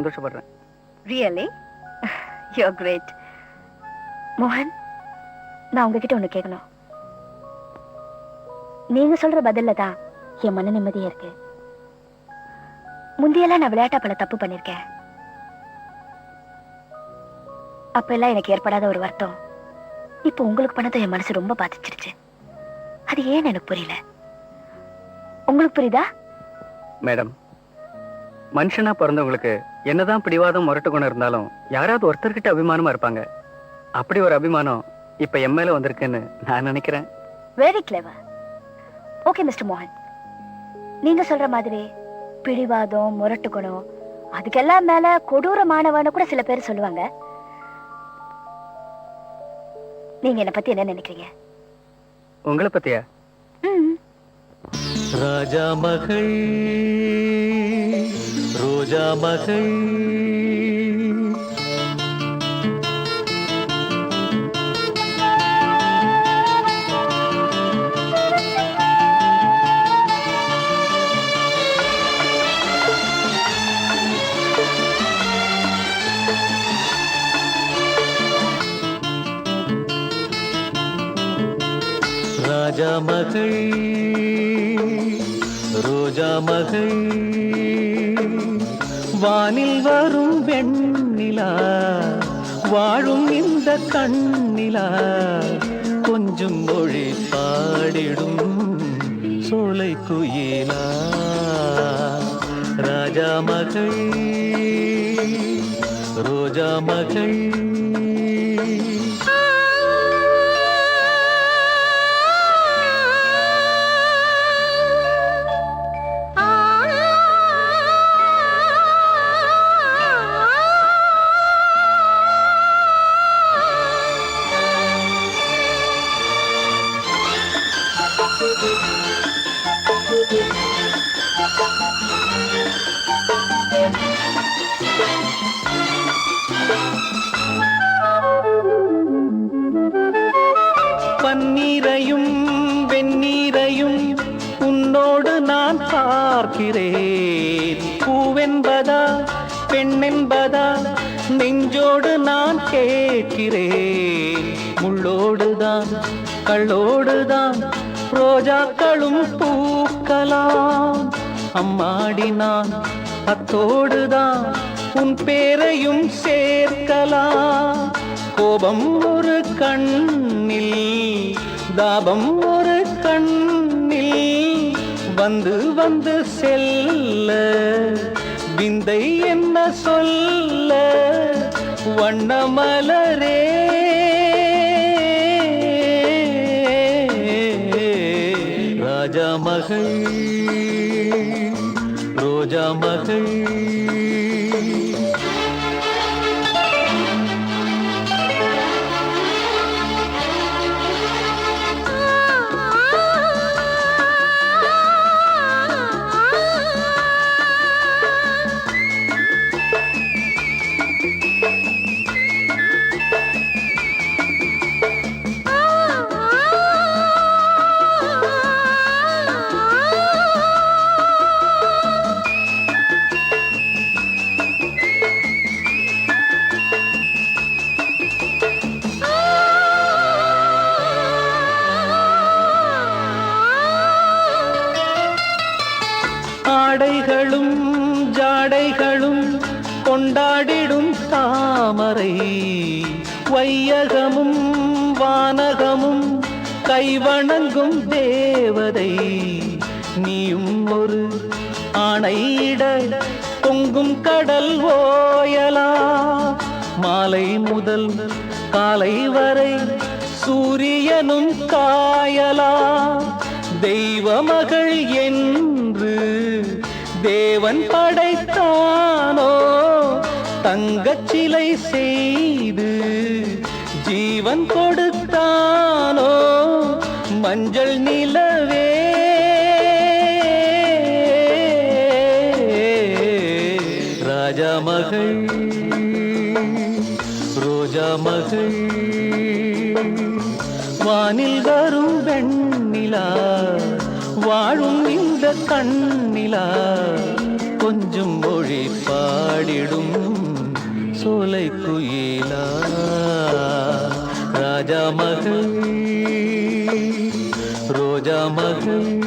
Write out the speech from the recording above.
சந்தோஷப்படுறேன். Really you great மோகன் நான் உங்ககிட்ட ஒண்ணு கேட்கணும் நீங்க சொல்ற பதில்ல தான் என் மன நிம்மதியா இருக்கு. முந்தியெல்லாம் நான் விளையாட்டா பல தப்பு பண்ணிருக்கேன். அப்ப எல்லாம் எனக்கு ஏற்படாத ஒரு வருத்தம். இப்போ உங்களுக்கு பண்ணதை என் மனசு ரொம்ப பாதிச்சிருச்சு. அது ஏன்னு எனக்கு புரியல. உங்களுக்கு புரியுதா? மேடம் மனுஷனா பிறந்தவங்களுக்கு என்னதான் பிடிவாதம் முரட்டு குணம் இருந்தாலும் யாராவது ஒருத்தர்கிட்ட அபிமானமா இருப்பாங்க. அப்படி ஒரு அபிமானம் இப்ப என் மேல வந்திருக்குன்னு நான் நினைக்கிறேன். வெரி கிளவர் ஓகே மிஸ்டர் மோகன் நீங்க சொல்ற மாதிரி பிடிவாதம் முரட்டு குணம் அதுக்கெல்லாம் மேல கொடூரமானவன்னு கூட சில பேர் சொல்லுவாங்க. நீங்க என்ன பத்தி என்ன நினைக்கிறீங்க? உங்களை பத்தியா? ம், ராஜா மகள். ரோஜா மகள் ராஜா மகள் ரோஜா மகள் வானில் வரும் வெண்ணிலா வாழும் இந்த கண்ணிலா கொஞ்சம் மொழி பாடிடும் சோலை குயிலா. ராஜா மகள் ரோஜா மகள். பன்னீரையும் வெந்நீரையும் உன்னோடு நான் பார்க்கிறேன். பூவென்பதா பெண்ணென்பதா நெஞ்சோடு நான் கேட்கிறேன். முள்ளோடுதான் கள்ளோடுதான் ரோஜாக்களும் பூக்கலாம். அம்மாடி நான் அத்தோடுதான் உன் பேரையும் சேர்க்கலாம். கோபம் ஒரு கண்ணில் தாபம் ஒரு கண்ணில் வந்து வந்து செல்ல. விந்தை என்ன சொல்ல வண்ணமலரே ராஜா மகள் ரோஜா மகள். ஜடைகளும் ஜாடைகளும் கொண்டாடிடும் தாமரை. வையகமும் வானகமும் கைவணங்கும் தேவதை. நீயும் ஒரு ஆணையிட பொங்கும் கடல் ஓயலா. மாலை முதல் காலை வரை சூரியனும் காயலா. தெய்வ மகள் என்று தேவன் படைத்தானோ தங்கச்சிலை செய்து ஜீவன் கொடுத்தானோ மஞ்சள் நிலவே. ராஜா மகள் ரோஜா மகள் வானில் வரும் வெண்ணிலா வாழும் இந்த கண்ணிலா. கொஞ்சம் மொழி பாடிடும் சோலை குயிலா. ராஜா மகள் ரோஜா மகள்.